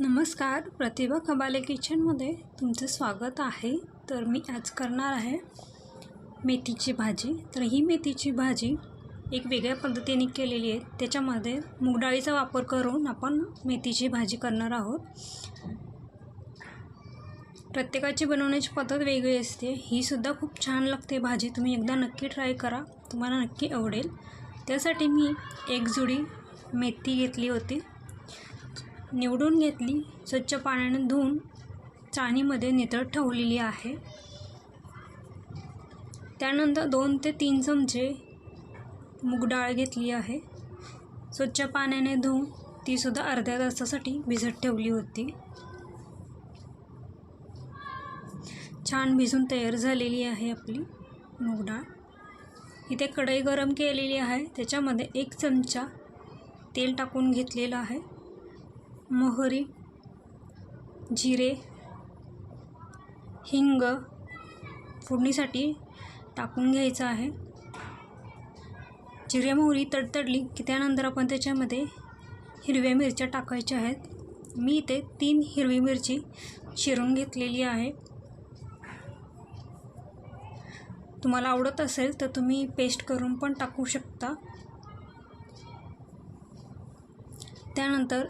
नमस्कार प्रतिभा कबाले किचनमध्ये तुमचं स्वागत आहे. तर मी आज करणार आहे मेथीची भाजी. तर ही मेथीची भाजी एक वेगळ्या पद्धतीने केलेली आहे. त्याच्यामध्ये मुगडाळीचा वापर करून आपण मेथीची भाजी करणार आहोत. प्रत्येकाची बनवण्याची पद्धत वेगळी असते. ही सुद्धा खूप छान लागते भाजी. तुम्ही एकदा नक्की ट्राय करा. तुम्हाला नक्की आवडेल. त्यासाठी मी एक जुडी मेथी घेतली होती. निवडून घेतली स्वच्छ पाण्याने धुवून चाळणीमध्ये नितळ ठेवलेली आहे. त्यानंतर दोन ते तीन चमचे मूग डाळ घेतली आहे. स्वच्छ पाण्याने धुवून तीसुद्धा अर्ध्या तासासाठी भिजत ठेवली होती. छान भिजून तयार झालेली आहे आपली मूग डाळ. इथे कढई गरम केलेली आहे. त्याच्यामध्ये एक चमचा तेल टाकून घेतलेलं आहे. मोहरी जिरे हिंग फोडणीसाठी टाकून घ्यायचं आहे. जिरे मोहरी तडतडली की त्यानंतर आपण त्याच्यामध्ये हिरव्या मिरच्या टाकायच्या आहेत. मी इथे तीन हिरवी मिरची चिरून घेतलेली आहे. तुम्हाला आवडत असेल तर तुम्ही पेस्ट करून पण टाकू शकता. त्यानंतर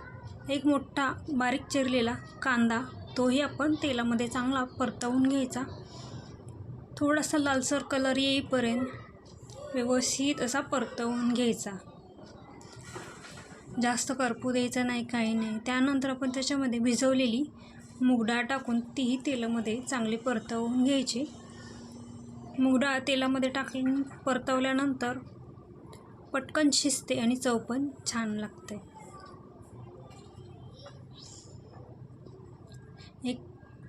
एक मोठा बारीक चिरलेला कांदा तोही आपण तेलामध्ये चांगला परतवून घ्यायचा. थोडासा लालसर कलर येईपर्यंत व्यवस्थित असा परतवून घ्यायचा. जास्त करपू द्यायचं नाही काही नाही. त्यानंतर आपण त्याच्यामध्ये भिजवलेली मुगडाळ टाकून तीही तेलामध्ये चांगली परतवून घ्यायची. मुगडाळ तेलामध्ये टाकून परतवल्यानंतर पटकन शिजते आणि चव पण छान लागते एक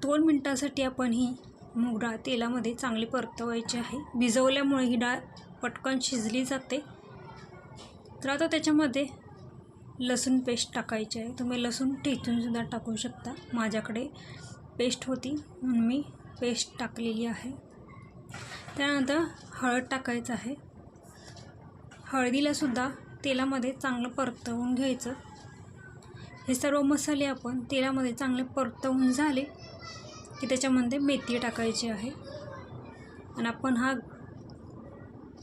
दोन मिनटासाठी आपण ही मूग डाळ तेलामध्ये चांगली परतवायची आहे. भिजवल्यामुळे ही डाळ पटकन शिजली जाते. तर आता त्याच्यामध्ये लसूण पेस्ट टाकायची आहे. तुम्ही लसूण ठेचूनसुद्धा टाकू शकता. माझ्याकडे पेस्ट होती म्हणून मी पेस्ट टाकलेली आहे. त्यानंतर हळद टाकायचं आहे. हळदीलासुद्धा तेलामध्ये चांगलं परतवून घ्यायचं. हे सर्व मसाले आपण तेलामध्ये चांगले परतवून झाले की त्याच्यामध्ये मेथी टाकायची आहे. आणि आपण हा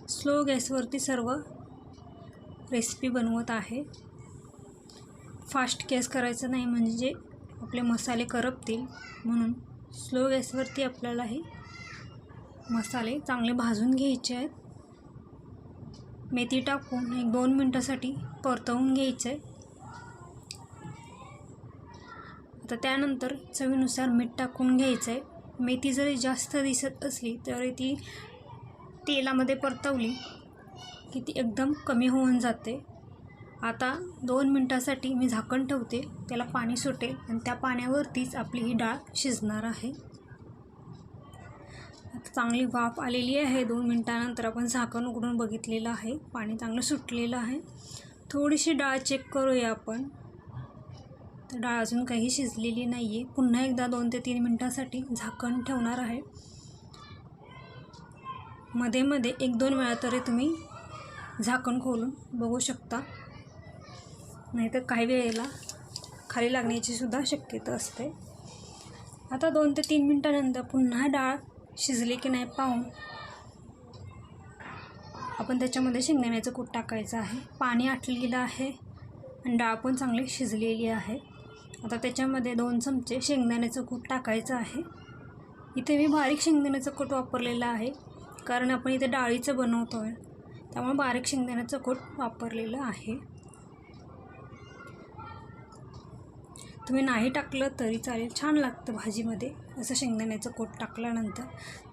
स्लो गॅसवरती सर्व रेसिपी बनवत आहे. फास्ट गॅस करायचं नाही म्हणजे आपले मसाले करपतील. म्हणून स्लो गॅसवरती आपल्याला हे मसाले चांगले भाजून घ्यायचे आहेत. मेथी टाकून एक दोन मिनटासाठी परतवून घ्यायचं. आहे आता त्यानंतर चवीनुसार मीठ टाकून घ्यायचं आहे मेथी जरी जास्त दिसत असली तरी ती तेलामध्ये परतवली की ती एकदम कमी होऊन जाते. आता दोन मिनटासाठी मी झाकण ठेवते त्याला पाणी सुटेल आणि त्या पाण्यावरतीच आपली ही डाळ शिजणार आहे. आता चांगली वाफ आलेली आहे. दोन मिनटानंतर आपण झाकण उघडून बघितलेलं आहे. पाणी चांगलं सुटलेलं आहे. थोडीशी डाळ चेक करूया आपण. तर डाळ अजून काही शिजलेली नाही आहे पुन्हा एकदा दोन ते तीन मिनटासाठी झाकण ठेवणार आहे. मध्ये मध्ये एक दोन वेळा तरी तुम्ही झाकण खोलून बघू शकता. नाहीतर काही वेळेला खाली लागण्याची सुद्धा शक्यता असते. आता दोन ते तीन मिनटानंतर पुन्हा डाळ शिजली की नाही पाहून आपण त्याच्यामध्ये शेंगदाण्याचं कूट टाकायचं आहे. पाणी आटलेलं आहे आणि डाळ पण चांगली शिजलेली आहे. आता त्याच्यामध्ये दोन चमचे शेंगदाण्याचं कूट टाकायचं आहे. इथे मी बारीक शेंगदाण्याचं कूट वापरलेलं आहे. कारण आपण इथे डाळीचं बनवतो आहे त्यामुळे बारीक शेंगदाण्याचं कूट वापरलेलं आहे. तुम्ही नाही टाकलं तरी चालेल. छान लागतं भाजीमध्ये. असं शेंगदाण्याचं कोट टाकल्यानंतर.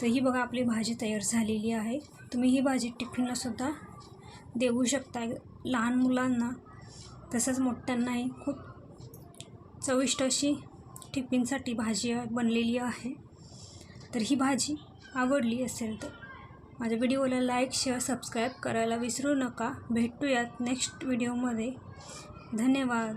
तर ही बघा आपली भाजी तयार झालेली आहे. तुम्ही ही भाजी टिफिनलासुद्धा देऊ शकता लहान मुलांना तसंच मोठ्यांनाही खूप चविष्ट अशी टिफिनसाठी भाजी बनलेली आहे. तर ही भाजी आवडली असेल तर माझ्या व्हिडिओला लाईक शेअर सबस्क्राईब करायला विसरू नका. भेटूयात नेक्स्ट व्हिडिओमध्ये. धन्यवाद.